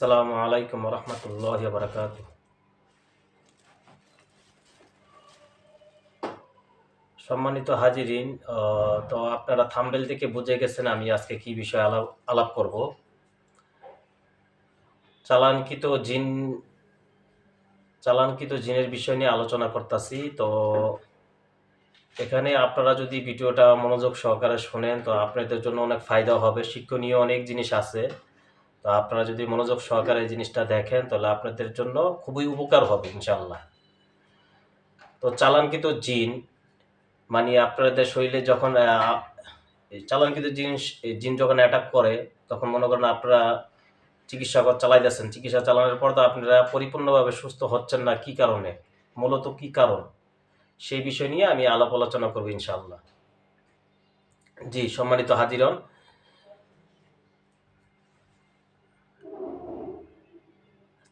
আসসালামু আলাইকুম রহমতুল্লাহ বারকাত সম্মানিত হাজিরিন তো আপনারা থাম্বেল থেকে বুঝে গেছেন আমি আজকে কি বিষয়ে আলাপ আলাপ করব। চালানকৃত জিন, চালানকৃত জিনের বিষয় নিয়ে আলোচনা করতেছি, তো এখানে আপনারা যদি ভিডিওটা মনোযোগ সহকারে শোনেন, তো আপনাদের জন্য অনেক ফায়দা হবে। শিক্ষণীয় অনেক জিনিস আছে। তো আপনারা যদি মনোযোগ সহকারে এই জিনিসটা দেখেন, তাহলে আপনাদের জন্য খুবই উপকার হবে ইনশাল্লাহ তো চালানকৃত জিন মানে আপনাদের শরীরে যখন চালানকৃত জিনিস জিন যখন অ্যাটাক করে, তখন মনে করেন আপনারা চিকিৎসা কর- চালাইতেছেন চিকিৎসা চালানোর পর তো আপনারা পরিপূর্ণভাবে সুস্থ হচ্ছেন না, কি কারণে? মূলত কি কারণ? সেই বিষয় নিয়ে আমি আলাপ আলোচনা করব ইনশাল্লাহ জি, সম্মানিত হাজিরন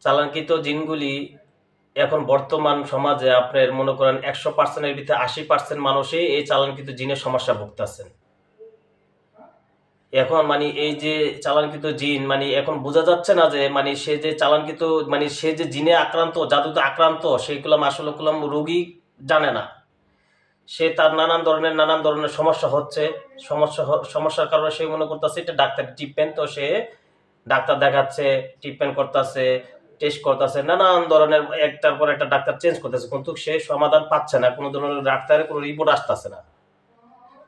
চালানকৃত জিনগুলি এখন বর্তমান সমাজে আপনার মনে করেন একশো পার্সেন্টের ভিতরে আশি পার্সেন্ট মানুষই এই চালানকৃত জিনের সমস্যা ভুগতেছেন। এখন মানে এই যে চালানকৃত জিন মানে এখন বোঝা যাচ্ছে না যে মানে সে যে চালানকৃত মানে সে যে জিনে আক্রান্ত, জাদুতে আক্রান্ত সেইগুলাম আসলে কুলাম রোগী জানে না। সে তার নানান ধরনের নানান ধরনের সমস্যা হচ্ছে। সমস্যা সমস্যার কারণে সে মনে করতেছে এটা ডাক্তার ট্রিটমেন্ট তো সে ডাক্তার দেখাচ্ছে ট্রিটমেন্ট করতেছে। টেস্ট করতেছে, নানান ধরনের, একটার পর একটা ডাক্তার চেঞ্জ করতেছে, কিন্তু সে সমাধান পাচ্ছে না, কোনো ধরনের ডাক্তারের কোনো রিপোর্ট আসতেছে না।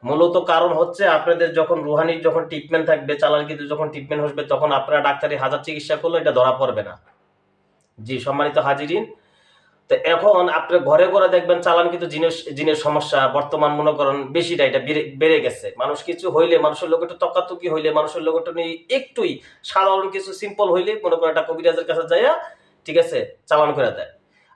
মূলত কারণ হচ্ছে আপনাদের যখন রুহানির যখন ট্রিটমেন্ট থাকবে চালান কিন্তু যখন ট্রিটমেন্ট হবে তখন আপনারা ডাক্তারি হাজার চিকিৎসা করলে এটা ধরা পড়বে না। জি, সম্মানিত হাজিরিন তো এখন আপনি ঘরে ঘরে দেখবেন চালান কিন্তু জিনিস, জিনের সমস্যা, বর্তমান মনে করেন বেশিটা এটা বেড়ে গেছে। মানুষ কিছু হইলে, মানুষের লোক একটু তকাতকি হইলে, মানুষের লোক একটু একটুই সাধারণ কিছু সিম্পল হইলে মনে করেন একটা কবিরাজের কাছে যাইয়া, ঠিক আছে, চালান করে দেয়।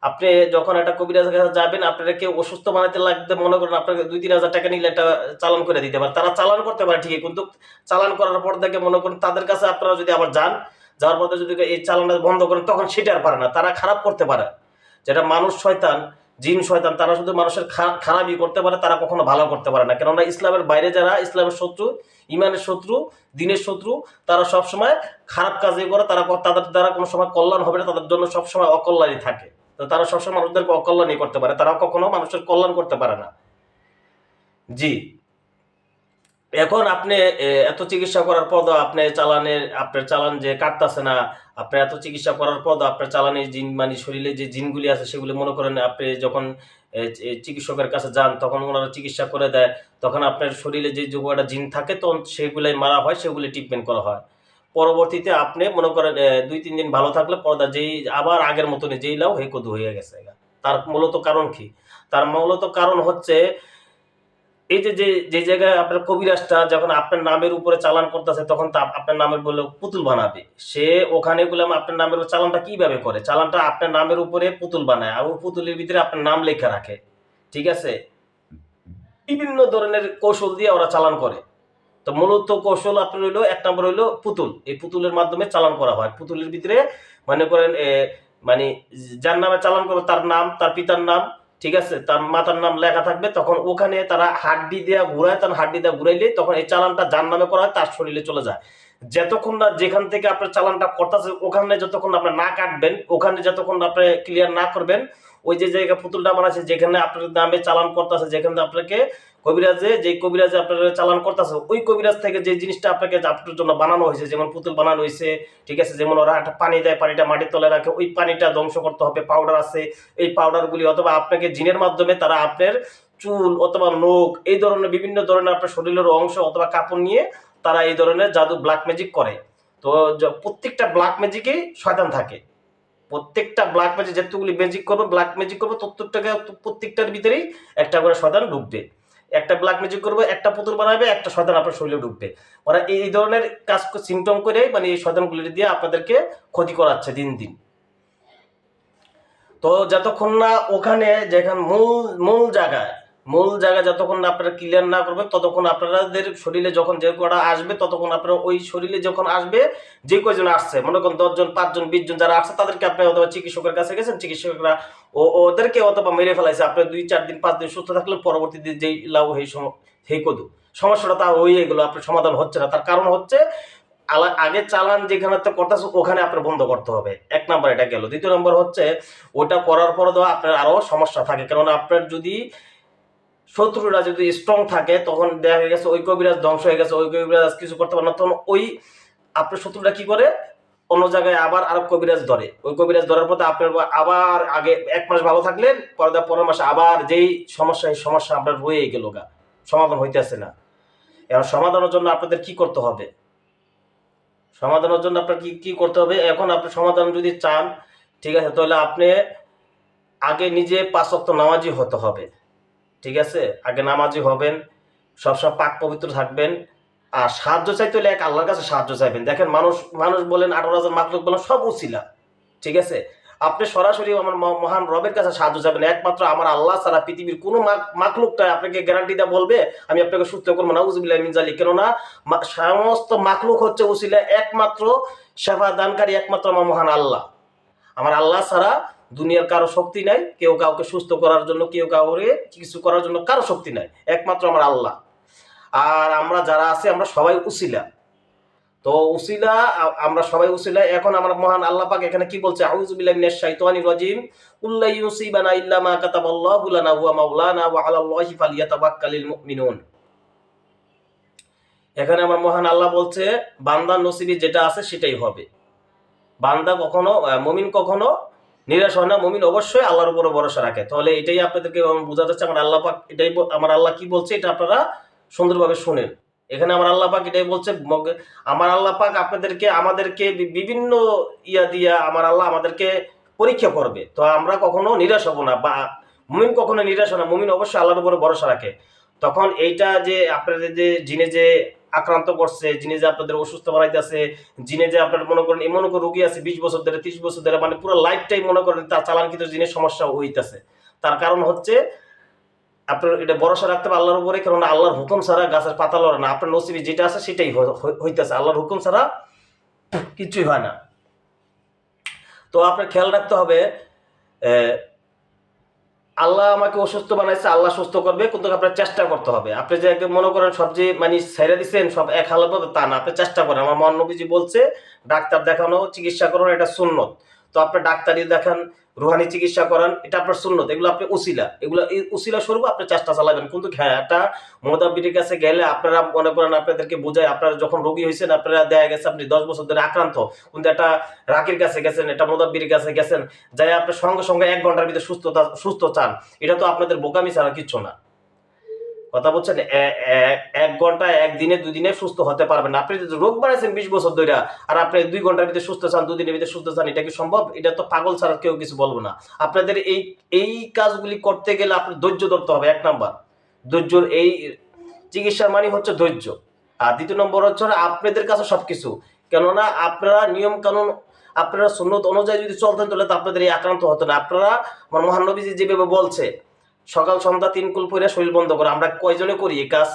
আপনি যখন একটা কবিরাজের কাছে যাবেন, আপনারা কেউ অসুস্থ বানাতে লাগতে মনে করেন আপনাকে দুই, তিন হাজার টাকা নিলে একটা চালান করে দিতে পারে। তারা চালান করতে পারে ঠিকই, কিন্তু চালান করার পর দেখে মনে করেন তাদের কাছে আপনারা যদি আবার যান, যাওয়ার পর যদি এই চালানটা বন্ধ করেন, তখন সেটা আর পারে না। তারা খারাপ করতে পারে। যেটা মানুষ শয়তান, জিন শয়তান, তারা শুধু মানুষের খারাপই করতে পারে, তারা কখনো ভালো করতে পারে না। কেননা ইসলামের বাইরে যারা, ইসলামের শত্রু, ইমানের শত্রু, দিনের শত্রু, তারা সবসময় খারাপ কাজই করে, তারা তাদের দ্বারা কোনো সময় কল্যাণ হবে না, তাদের জন্য সবসময় অকল্যাণই থাকে। তো তারা সবসময় মানুষদেরকে অকল্যাণই করতে পারে তারা কখনো মানুষের কল্যাণ করতে পারে না। জি। এখন আপনি এত চিকিৎসা করার পরও আপনি চালানের, আপনার চালান যে কাটতেছে না আপনি এত চিকিৎসা করার পরও আপনার চালানি জিন মানে শরীরে যে জিনগুলি আছে সেগুলি মনে করেন আপনি যখন চিকিৎসকের কাছে যান, তখন ওনারা চিকিৎসা করে দেয়, তখন আপনার শরীরে যে যোগটা জিন থাকে তখন সেগুলাই মারা হয়, সেগুলি ট্রিটমেন্ট করা হয়। পরবর্তীতে আপনি মনে করেন দুই, তিন দিন ভালো থাকলে পর্দা যেই, আবার আগের মতনই যেই লাও হেকদু হয়ে গেছে তার মূলত কারণ কি? তার মূলত কারণ হচ্ছে এই যে যে যে জায়গায় আপনার কবিরাজটা যখন আপনার নামের উপরে চালান করতেছে, তখন তা আপনার নামের বলে পুতুল বানাবে। সে ওখানে গুলাম আপনার নামের চালানটা কীভাবে করে? চালানটা আপনার নামের উপরে পুতুল বানায় আর পুতুলের ভিতরে আপনার নাম লেখা রাখে। ঠিক আছে? বিভিন্ন ধরনের কৌশল দিয়ে ওরা চালান করে। তো মূলত কৌশল আপনার হইল, এক নম্বর হইল পুতুল। এই পুতুলের মাধ্যমে চালান করা হয়। পুতুলের ভিতরে মনে করেন মানে যার নামে চালান করবে, তার নাম, তার পিতার নাম ঠিক আছে? তার মাতার নাম লেখা থাকবে। তখন ওখানে তারা হাড্ডি দেওয়া ঘুরায়, তার হাড্ডি দেওয়া ঘুরাইলে তখন এই চালানটা যার নামে করা হয় তার শরীরে চলে যায়। যতক্ষণ না যেখান থেকে আপনার চালানটা করতেছে, ওখানে যতক্ষণ আপনার না কাটবেন ওখানে যতক্ষণ আপনি ক্লিয়ার না করবেন, ওই যে জায়গা পুতুলটা আছে যেখানে আপনার নামে চালান করতেছে, যেখানে আপনাকে কবিরাজে, যে কবিরাজে আপনার চালান করতেছে ওই কবিরাজ থেকে যে জিনিসটা আপনাকে আপনার জন্য বানানো হয়েছে, যেমন পুতুল বানানো হয়েছে, ঠিক আছে, যেমন ওরা একটা পানি দেয়, পানিটা মাটির তলে রাখে, ওই পানিটা ধ্বংস করতে হবে পাউডার আছে, এই পাউডারগুলি অথবা আপনাকে জিনের মাধ্যমে তারা আপনার চুল অথবা নখ, এই ধরনের বিভিন্ন ধরনের আপনার শরীরের অংশ অথবা কাপড় নিয়ে তারা এই ধরনের জাদু ব্ল্যাক ম্যাজিক করে। তো প্রত্যেকটা ব্ল্যাক ম্যাজিকেই শয়তান থাকে। প্রত্যেকটা ব্ল্যাক ম্যাজিক যেতগুলি ম্যাজিক করবে ব্ল্যাক ম্যাজিক করবে প্রত্যেকটাকে প্রত্যেকটার ভিতরেই একটা করে শয়তান ঢুকবে একটা ব্ল্যাক ম্যাজিক করবে, একটা পুতুল বানাবে, একটা সদন আপনার শরীরে ঢুকবে। ওরা এই ধরনের কাজ সিমটম করে মানে এই সদনগুলি দিয়ে আপনাদেরকে ক্ষতি করাচ্ছে দিন দিন। তো যতক্ষণ না ওখানে যেখানে মূল মূল জায়গায় মূল জায়গা যতক্ষণ আপনারা ক্লিয়ার না করবেন, ততক্ষণ আপনাদের শরীরে যখন যে কটা আসবে, ততক্ষণ আপনারা ওই শরীরে যখন আসবে, যে কয়জন আসছে, মনে করেন দশজন, পাঁচজন, বিশ জন যারা আসছে, তাদেরকে আপনি অথবা চিকিৎসকের কাছে গেছেন, চিকিৎসকরা ও ওদেরকে অথবা মেরে ফেলাইছে। আপনি দুই, চার দিন, পাঁচ দিন সুস্থ থাকলে পরবর্তীতে যেই সেই সম সেই কদু, সমস্যাটা তা হয়ে গেলো, আপনার সমাধান হচ্ছে না। তার কারণ হচ্ছে, আলা- আগে চালান যেখানে তো করতেছে, ওখানে আপনার বন্ধ করতে হবে। এক নাম্বার এটা গেল। দ্বিতীয় নম্বর হচ্ছে ওটা করার পরে তো আপনার আরও সমস্যা থাকে। কারণ আপনার যদি শত্রুরা যদি স্ট্রং থাকে, তখন দেখা হয়ে গেছে ওই কবিরাজ ধ্বংস হয়ে গেছে ওই কবিরাজ কিছু করতে পারে না। তখন ওই আপনার শত্রুরা কি করে? অন্য জায়গায় আবার আরও কবিরাজ ধরে। ওই কবিরাজ ধরার পথে আপনার আবার আগে এক মাস ভালো থাকলেন পরে পরের মাসে আবার যেই সমস্যা, এই সমস্যা আপনার রয়ে গেল গা। সমাধান হইতেছে না। এখন সমাধানের জন্য আপনাদের কি করতে হবে? সমাধানের জন্য আপনার কি কি করতে হবে? এখন আপনি সমাধান যদি চান, ঠিক আছে, তাহলে আপনি আগে নিজে পাঁচ ওয়াক্ত নামাজি হতে হবে। ঠিক আছে? আগে নামাজি হবেন, সবসময় পাক পবিত্র থাকবেন, আর সাহায্য চাইতে হলে এক আল্লাহর কাছে সাহায্য চাইবেন। দেখেন মানুষ মানুষ বলেন আঠারো হাজার মাকলুক বলেন, সব উচিলা, ঠিক আছে? আপনি সরাসরি আমার মহান রবের কাছে সাহায্য চাইবেন, একমাত্র আমার আল্লাহ ছাড়া পৃথিবীর কোনো মাক- মাকলুকটা আপনাকে গ্যারান্টি দেওয়া বলবে, আমি আপনাকে সুস্থ করব না উজবিল্লাহ মিনজালি কেননা সমস্ত মাকলুক হচ্ছে উসিলা একমাত্র সেবা দানকারী একমাত্র আমার মহান আল্লাহ। আমার আল্লাহ ছাড়া দুনিয়ার কারও শক্তি নাই, কেউ কাউকে সুস্থ করার জন্য, কেউ কাউকে কিছু করার জন্য কারও শক্তি নাই, একমাত্র আমার আল্লাহ। আর আমরা যারা আছে, আমরা সবাই উসিলা। তো উসিলা, আমরা সবাই উসিলা। এখন আমার মহান আল্লাহ পাক এখানে কি বলছে? আউযুবিল্লাহি মিনাশ শাইতানির রাজিম। কুল্লা ইউসিবানা ইল্লা মা কাতাবাল্লাহু লানা হুয়া মাওলানা ওয়া আলাল্লাহি ফালিয়াতাওয়াক্কালিল মুমিনুন। এখানে আমার মহান আল্লাহ বলছে, বান্দার নসিবি যেটা আছে সেটাই হবে। বান্দা কখনো মুমিন কখনো নিরাশ হয় না, মুমিন অবশ্যই আল্লাহর উপরে ভরসা রাখে। তাহলে এটাই আপনাদেরকে বোঝাতে যাচ্ছে আমার আল্লাহ পাক এটাই আমার আল্লাহ কি বলছে এটা আপনারা সুন্দরভাবে শুনেন। এখানে আমার আল্লাহ পাক এটাই বলছে আমার আল্লাহ পাক আপনাদেরকে, আমাদেরকে বিভিন্ন ইয়া দিয়া আমার আল্লাহ আমাদেরকে পরীক্ষা করবে। তো আমরা কখনো নিরাশ হব না বা মুমিন কখনো নিরাশ হয় না, মুমিন অবশ্যই আল্লাহর উপরে ভরসা রাখে। তখন এইটা যে আপনাদের যে জিনে যে আক্রান্ত করছে, জিনে যে আপনাদের অসুস্থ বানাইতেছে, জিনে যে আপনার মনে করেন এমন কোনো রোগী আছে বিশ বছর ধরে, ত্রিশ বছর ধরে মানে পুরো লাইফটাই মনে করেন তার চালান কিন্তু জিনের সমস্যা হইতেছে। তার কারণ হচ্ছে, আপনার এটা ভরসা রাখতে হবে আল্লাহর উপরে কারণ আল্লাহর হুকুম ছাড়া গাছের পাতা লড়ে না। আপনার নসিবি যেটা আছে সেটাই হইতেছে। আল্লাহর হুকুম ছাড়া কিছুই হয় না। তো আপনার খেয়াল রাখতে হবে আল্লাহ আমাকে অসুস্থ বানাইছে, আল্লাহ সুস্থ করবে, কিন্তু আপনার চেষ্টা করতে হবে। আপনি যে একদম মনে করেন সব যে মানে ছেড়ে দিচ্ছেন সব এক হালত তা না, আপনি চেষ্টা করেন। আমার মহানবীজি বলছে, ডাক্তার দেখানো, চিকিৎসা করুন, এটা সুন্নত। তো আপনি ডাক্তারই দেখান রুহানি চিকিৎসা করান, এটা আপনার সুন্নত, এগুলো আপনি উসিলা, এগুলো উসিলা স্বরূপ আপনি চেষ্টা চালাবেন। কিন্তু হ্যাঁ একটা মোদাব্বিরের কাছে গেলে আপনারা মনে করেন আপনাদেরকে বোঝায়, আপনারা যখন রোগী হয়েছেন, আপনারা দেয়া গেছে আপনি দশ বছর ধরে আক্রান্ত, কিন্তু একটা রাকির কাছে গেছেন এটা মোদাব্বির কাছে গেছেন, যাই আপনার সঙ্গে সঙ্গে এক ঘণ্টার ভিতরে সুস্থতা, সুস্থ চান, এটা তো আপনাদের বোকামি ছাড়া কিচ্ছু না। কথা বলছেন এক ঘণ্টা একদিনে দুদিনে সুস্থ হতে পারবেন না। আপনি যদি রোগ বাড়াইছেন বিশ বছর ধরে আর আপনি দুই ঘণ্টার ভিতরে সুস্থ চান দুদিনের ভিতরে সুস্থ চান এটা কি সম্ভব? এটা তো পাগল ছাড়া কেউ কিছু বলব না। আপনাদের এই এই কাজগুলি করতে গেলে আপনার ধৈর্য ধরতে হবে, এক নাম্বার। ধৈর্যর এই চিকিৎসার মানে হচ্ছে ধৈর্য। আর দ্বিতীয় নম্বর হচ্ছে আপনাদের কাছে সবকিছু। কেননা আপনারা নিয়ম কানুন, আপনারা সুন্নত অনুযায়ী যদি চলতেন তাহলে তো আপনাদের এই আক্রান্ত হতো না। আপনারা আমার মহানবীজি যেভাবে বলছে সকাল সন্ধ্যা তিন কুল পরে শরীর বন্ধ করে, আমরা কয়জনে করি এই কাজ?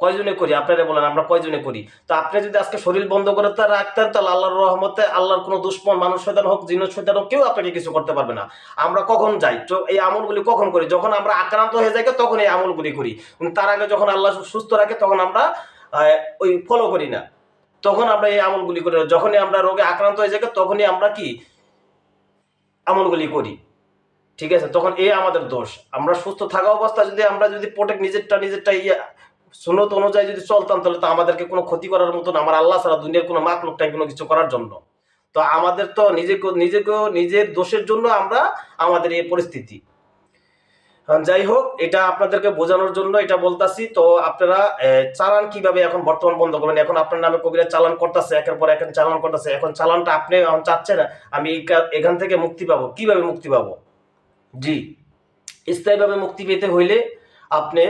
কয়জনে করি? আপনারা বলেন, আমরা কয়জনে করি? তো আপনি যদি আজকে শরীর বন্ধ করে তা রাখতেন, তাহলে আল্লাহর রহমতে আল্লাহর কোনো দুশ্মন মানুষ শয়তান হোক জিন শয়তান হোক কেউ আপনাকে কিছু করতে পারবে না। আমরা কখন যাই? এই আমলগুলি কখন করি? যখন আমরা আক্রান্ত হয়ে যাই, তখন এই আমলগুলি করি। তার আগে যখন আল্লাহ সুস্থ রাখে, তখন আমরা ওই ফলো করি না। তখন আমরা এই আমলগুলি করি। যখনই আমরা রোগে আক্রান্ত হয়ে যাই, তখনই আমরা কি? আমলগুলি করি। ঠিক আছে? তখন এই আমাদের দোষ। আমরা সুস্থ থাকা অবস্থা যদি আমরা যদি প্রোটেক্ট নিজেরটা নিজেরটা ইয়ে সুনত অনুযায়ী যদি চলতাম, তাহলে তো আমাদেরকে কোনো ক্ষতি করার মতন আমার আল্লাহ সারা দুনিয়ার কোনো মাক লোকটাই কোনো কিছু করার জন্য। তো আমাদের তো নিজেকে নিজেকেও নিজের দোষের জন্য আমরা আমাদের এই পরিস্থিতি। যাই হোক, এটা আপনাদেরকে বোঝানোর জন্য এটা বলতাছি। তো আপনারা চালান কীভাবে এখন বর্তমান বন্ধ করবেন এখন আপনার নামে কবিরা চালান করতেছে, একের পর এখন চালান করতেছে। এখন চালানটা আপনি এখন চাচ্ছেন, আমি এই এখান থেকে মুক্তি পাবো। কীভাবে মুক্তি পাবো? জি। স্থায়ীভাবে মুক্তি পেতে হইলে আপনি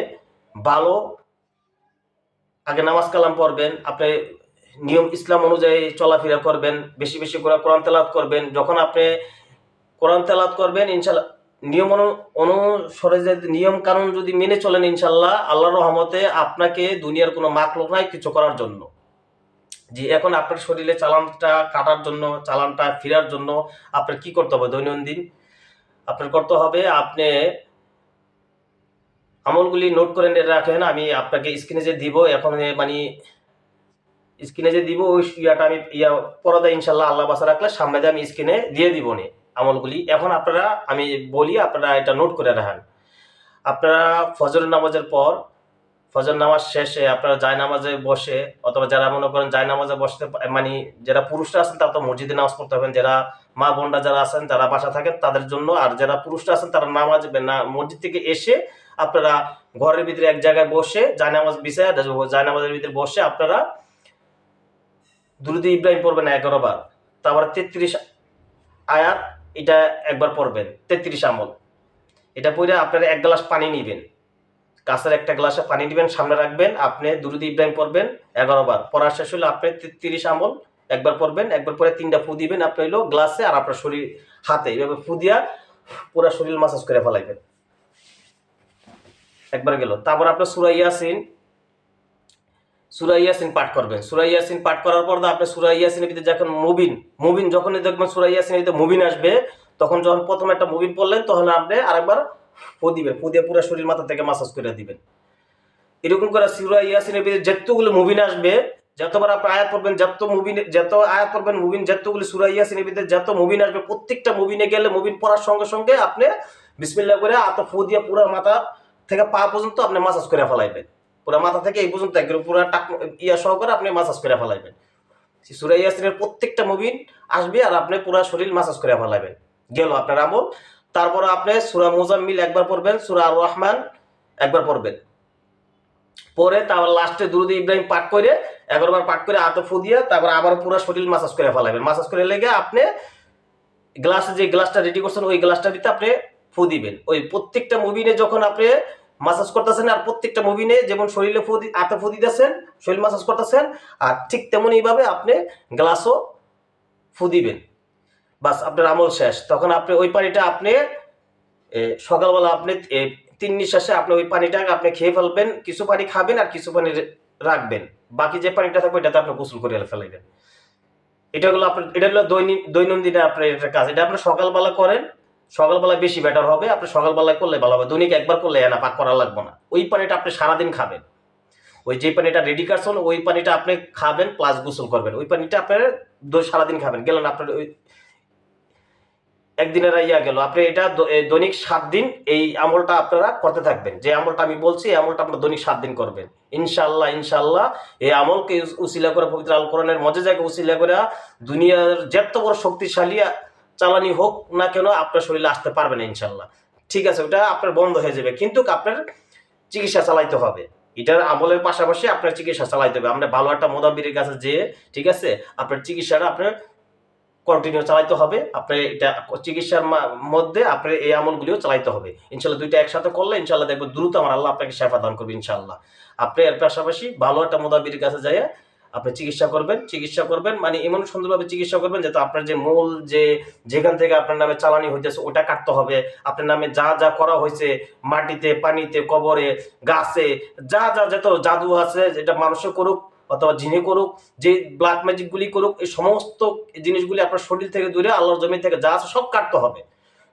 ভালো, আগে নামাজ কালাম পড়বেন, আপনি নিয়ম ইসলাম অনুযায়ী চলাফেরা করবেন, বেশি বেশি করে কোরআন তেলাত করবেন। যখন আপনি কোরআন তেলাত করবেন, ইনশাল্লাহ, নিয়ম অনু- অনুসরে যে নিয়ম কানুন যদি মেনে চলেন, ইনশাল্লাহ, আল্লাহর রহমতে আপনাকে দুনিয়ার কোনো মাকলুক নাই কিছু করার জন্য। জি এখন আপনার শরীরে চালানটা কাটার জন্য, চালানটা ফেরার জন্য আপনার কি করতে হবে? দৈনন্দিন আপনার করতে হবে, আপনি আমলগুলি নোট করে রাখেন, আমি আপনাকে স্ক্রিনে যে দিব, এখন মানে স্ক্রিনে যে দিব, ওই ইয়াটা আমি ইয়া পরদা ইনশাল্লাহ আল্লাহ বাসা রাখলে সামনে আমি স্ক্রিনে দিয়ে দিব নি আমলগুলি। এখন আপনারা, আমি বলি, আপনারা এটা নোট করে রাখেন। আপনারা ফজর নামাজের পর, ফজর নামাজ শেষে আপনারা জায় নামাজে বসে, অথবা যারা মনে করেন জায় নামাজে বসতে মানে যারা পুরুষরা আছেন তারা তো মসজিদে নামাজ পড়তে হবেন যারা মা বোনরা যারা আছেন, যারা বাসা থাকেন, তাদের জন্য আর যারা পুরুষরা আছেন, তারা নামাজ না। মসজিদ থেকে এসে আপনারা ঘরের ভিতরে এক জায়গায় বসে জায় নামাজ বিছায় জায় নামাজের ভিতরে বসে আপনারা দুরুদি ইব্রাহিম পড়বেন এগারো বার। তারপর তেত্রিশ আয়াত এটা একবার পড়বেন, তেত্রিশ আমল। এটা পড়ে আপনারা এক গ্লাস পানি নিবেন। কাছের একটা গ্লাসে পানি দিবেন সামনে রাখবেন, আপনি দুরুদি ইব্রাহিম পড়বেন এগারো বার। পড়া শেষ হলে আপনি তেত্রিশ আমল একবার পরবেন, একবার পরে তিনটা ফু দিবেন আপনি হলো গ্লাসে আর আপনার শরীর হাতে। এইভাবে ফু দিয়া পুরো শরীর মাসাজ করে ফেলাইবেন। একবার গেল। তারপর আপনার সুরা ইয়াসিন সুরা ইয়াসিন পাঠ করবেন। সুরা ইয়াসিন পাঠ করার পর আপনি সুরা ইয়াসিনের ভিতরে যখন মুবিন মুবিন যখনই দেখবেন সুরা ইয়াসিনের ভিতরে মুবিন আসবে, তখন যখন প্রথম একটা মুবিন পড়লেন, তখন আপনি আরেকবার ফু দিবেন। ফু দিয়ে পুরো শরীর মাথা থেকে মাসাজ করে দিবেন। এরকম করে সুরা ইয়াসিনের ভিতরে যতগুলো মুবিন আসবে যতবার আপনি আয়াত পড়বেন, যত মুবিন যত আয়াত পড়বেন, মুবিন যতগুলি সুরা ইয়াসিনের ভিতরে যত মুবিন আসবে, প্রত্যেকটা মুবিনে গেলে মুবিন পড়ার সঙ্গে সঙ্গে আপনি বিসমিল্লাহ করে আত ফু দিয়ে পুরো মাথা থেকে পা পর্যন্ত আপনি মাসাজ করে ফেলাইবেন। পুরো মাথা থেকে এই পর্যন্ত একদম পুরো টাক ইয়া সহকারে আপনি মাসাজ করে ফেলাইবেন। সুরা ইয়াসিনের প্রত্যেকটা মুবিন আসবে আর আপনি পুরো শরীর মাসাজ করে ফেলাইবেন। গেল আপনার আমল। তারপর আপনি সুরা মুজাম্মিল একবার পড়বেন, সুরা আর রহমান একবার পড়বেন। পরে তারপর লাস্টে দুরুদ ইব্রাহিম পাঠ করে এগারোবার পাঠ করে আত ফু দিয়ে তারপর আবার পুরো শরীর মাসাজ করে ফেলাবেন। মাসাজ করে লেগে আপনি গ্লাসে যে গ্লাসটা রেডি করছেন, ওই গ্লাসটা দিতে আপনি ফু দিবেন। ওই প্রত্যেকটা মুভিনে যখন আপনি মাসাজ করতেছেন, আর প্রত্যেকটা মুভিনে যেমন শরীরে ফু হাতে ফু দিতেছেন, শরীর মাসাজ করতেছেন, আর ঠিক তেমনইভাবে আপনি গ্লাসও ফু দিবেন। বাস, আপনার আমল শেষ। তখন আপনি ওই পানিটা আপনি সকালবেলা আপনি তিন নিঃশ্বাসে আপনি ওই পানিটা আপনি খেয়ে ফেলবেন, কিছু পানি খাবেন আর কিছু পানি রাখবেন। বাকি যে পানিটা থাকবে এটাতে আপনি গোসল করে ফেলাইবেন। এটা হলো আপনার, এটা হলো দৈনন্দিন আপনার এটা কাজ। এটা আপনি সকালবেলা করেন, সকালবেলা বেশি বেটার হবে। আপনি সকালবেলায় করলে ভালো হবে। দৈনিক একবার করলে না পাক করা লাগবে না। ওই পানিটা আপনি সারাদিন খাবেন। ওই যে পানিটা রেডি করছেন ওই পানিটা আপনি খাবেন প্লাস গোসল করবেন। ওই পানিটা আপনার সারাদিন খাবেন। গেলেন আপনার ওই একদিনের ইয়া গেল। আপনি এটা দৈনিক সাত দিন এই আমলটা আপনারা করতে থাকবেন। যে আমলটা আমি বলছি, এই আমলটা আপনারা দৈনিক সাত দিন করবেন। ইনশাল্লাহ ইনশাল্লাহ এই আমলকে উসিলা করে পবিত্র আল কোরআনের মজাজাকে উসিলা করে দুনিয়ার যত বড় শক্তিশালী চালানি হোক না কেন, আপনার শরীরে আসতে পারবে না ইনশাল্লাহ ঠিক আছে, ওটা আপনার বন্ধ হয়ে যাবে। কিন্তু আপনার চিকিৎসা চালাইতে হবে। এটার আমলের পাশাপাশি আপনার চিকিৎসা চালাইতে হবে। আমরা ভালো একটা মোদাবিরের কাছে যেয়ে, ঠিক আছে, আপনার চিকিৎসাটা আপনার কন্টিনিউ চালাইতে হবে। আপনার এটা চিকিৎসার মধ্যে আপনার এই আমলগুলিও চালাইতে হবে। ইনশাল্লাহ দুইটা একসাথে করলে ইনশাল্লাহ দেখবেন দ্রুত আমার আল্লাহ আপনাকে সেবা দান করবে ইনশাল্লাহ আপনি এর পাশাপাশি ভালো একটা মোদাবির কাছে যাইয়ে আপনি চিকিৎসা করবেন চিকিৎসা করবেন মানে এমন সুন্দরভাবে চিকিৎসা করবেন যাতে আপনার যে মূল যে, যেখান থেকে আপনার নামে চালানি হইতেছে ওটা কাটতে হবে। আপনার নামে যা যা করা হয়েছে মাটিতে, পানিতে, কবরে, গাছে, যা যা যত জাদু আছে যেটা মানুষে করুক অথবা জিনে করুক, যে ব্ল্যাক ম্যাজিকগুলি করুক, এই সমস্ত জিনিসগুলি আপনার শরীর থেকে দূরে, আল্লাহর জমি থেকে যা আছে সব কাটতে হবে।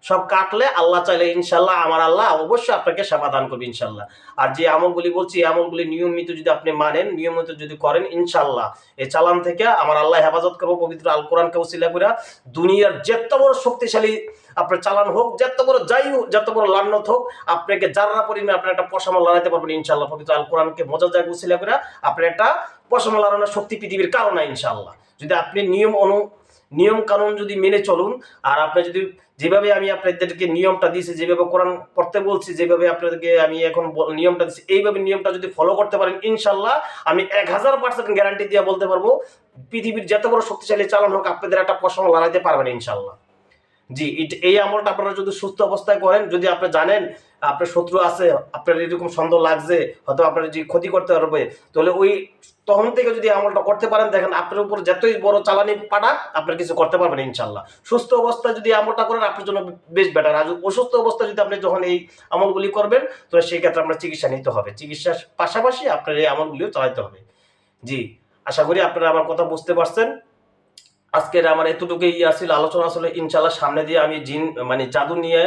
সব কাটলে আল্লাহ চাইলে ইনশাল্লাহ, আমার আল্লাহ অবশ্যই আপনাকে সেবা দান করবে ইনশাল্লাহ। আর যে আমলগুলি বলছি, এই আমলগুলি নিয়মিত যদি আপনি মানেন, নিয়মিত যদি করেন, ইনশাল্লাহ। এই চালান থেকে আমার আল্লাহ হেফাজত করব, পবিত্র আল কোরআনকে উসিলা করে দুনিয়ার যেত বড় শক্তিশালী আপনার চালান হোক, যত বড় যাই হোক, যত বড় লান্নত হোক, আপনাকে যারা পরিমাণে আপনার একটা পশামা লড়াইতে পারবেন ইনশাল্লাহ। পবিত্র আল কোরআনকে মজা যায় উসিলা করে আপনার একটা পশামা লড়ানোর শক্তি পৃথিবীর কারণ ইনশাল্লাহ। যদি আপনি নিয়ম অনু নিয়ম কানুন যদি মেনে চলুন, আর আপনি যদি যেভাবে আমি আপনাদেরকে নিয়মটা দিয়েছি, যেভাবে কোরআন পড়তে বলছি, যেভাবে আপনাদেরকে আমি এখন নিয়মটা দিচ্ছি এইভাবে নিয়মটা যদি ফলো করতে পারেন ইনশাল্লাহ আমি এক হাজার পার্সেন্ট গ্যারান্টি দিয়ে বলতে পারব, পৃথিবীর যত বড় শক্তিশালী চালান হোক, আপনাদের একটা প্রশ্ন লড়াইতে পারবেন ইনশাল্লাহ জি এই আমলটা আপনারা যদি সুস্থ অবস্থায় করেন, যদি আপনি জানেন আপনার শত্রু আছে, আপনার এরকম সন্দেহ লাগছে, হয়তো আপনার যে ক্ষতি করতে পারবে, তাহলে ওই তখন থেকে যদি আমলটা করতে পারেন, দেখেন আপনার উপর যতই বড় চালানি পাঠাক, আপনার কিছু করতে পারবেন ইনশাল্লাহ। সুস্থ অবস্থায় যদি আমলটা করেন, আপনার জন্য বেশ বেটার আর অসুস্থ অবস্থায় যদি আপনি যখন এই আমলগুলি করবেন তাহলে সেই ক্ষেত্রে আপনার চিকিৎসা নিতে হবে। চিকিৎসার পাশাপাশি আপনার এই আমলগুলিও চালাতে হবে। জি, আশা করি আপনারা আমার কথা বুঝতে পারছেন। আজকের আমার এতটুকুই ছিল, আলোচনা আসলে ইনশাল্লাহ সামনে দিয়ে আমি জিন মানে জাদু নিয়ে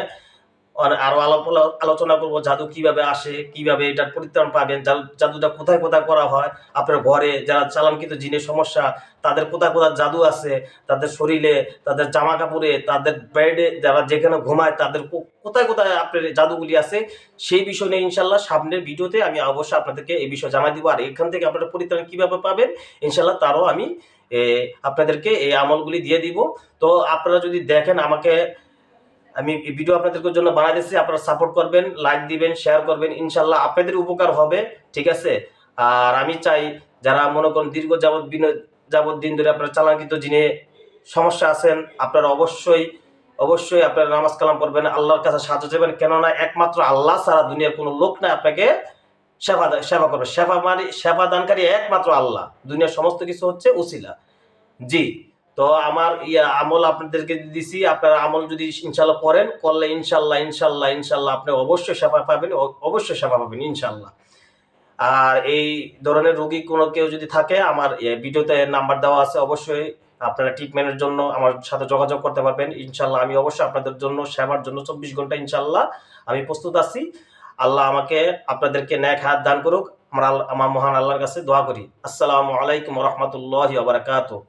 আরও আলো- আলোচনা করব, জাদু কীভাবে আসে, কীভাবে এটার পরিত্রাণ পাবেন জাদু- জাদুটা কোথায় কোথায় করা হয়, আপনার ঘরে যারা চালানকৃত জিনের সমস্যা, তাদের কোথায় কোথায় জাদু আছে, তাদের শরীরে, তাদের জামা কাপড়ে তাদের বেডে যারা যেখানে ঘুমায়, তাদের কোথায় কোথায় আপনার জাদুগুলি আছে, সেই বিষয় নিয়ে ইনশাল্লাহ সামনের ভিডিওতে আমি অবশ্যই আপনাদেরকে এই বিষয় জানাই দিব। আর এখান থেকে আপনারা পরিত্রাণ কীভাবে পাবেন, ইনশাল্লাহ তারও আমি আপনাদেরকে এই আমলগুলি দিয়ে দিব। তো আপনারা যদি দেখেন আমাকে আমি এই ভিডিও আপনাদের জন্য বানাই দিচ্ছি আপনারা সাপোর্ট করবেন লাইক দিবেন শেয়ার করবেন। ইনশাল্লাহ আপনাদের উপকার হবে, ঠিক আছে? আর আমি চাই যারা মনে করেন দীর্ঘ যাবৎ যাবৎ দিন ধরে আপনারা চালাকিত জিনে সমস্যা আছেন, আপনারা অবশ্যই অবশ্যই আপনারা নামাজ কালাম করবেন আল্লাহর কাছে সাহায্য চাইবেন। কেননা একমাত্র আল্লাহ ছাড়া দুনিয়ার কোনো লোক নাই আপনাকে সেবা সেবা করবে। সেবা মানে সেবা দানকারী একমাত্র আল্লাহ। দুনিয়ার সমস্ত কিছু হচ্ছে উসিলা। জি। তো আমার ইয়া আমল আপনাদেরকে দিছি, আপনারা আমল যদি ইনশাল্লাহ করেন, করলে ইনশাল্লাহ ইনশাল্লাহ ইনশাল্লাহ আপনি অবশ্যই সেবা পাবেন অবশ্যই সেবা পাবেন ইনশাল্লাহ আর এই ধরনের রোগী কোনো কেউ যদি থাকে, আমার ভিডিওতে নাম্বার দেওয়া আছে, অবশ্যই আপনারা ট্রিটমেন্টের জন্য আমার সাথে যোগাযোগ করতে পারবেন। ইনশাল্লাহ আমি অবশ্যই আপনাদের জন্য, সেবার জন্য চব্বিশ ঘণ্টা ইনশাল্লাহ আমি প্রস্তুত আছি। আল্লাহ আমাকে আপনাদেরকে ন্যাক হাত দান করুক। আমরা আমার মহান আল্লাহর কাছে দোয়া করি। আসসালামু আলাইকুম রহমতুল্লাহ বারাকাতুহ।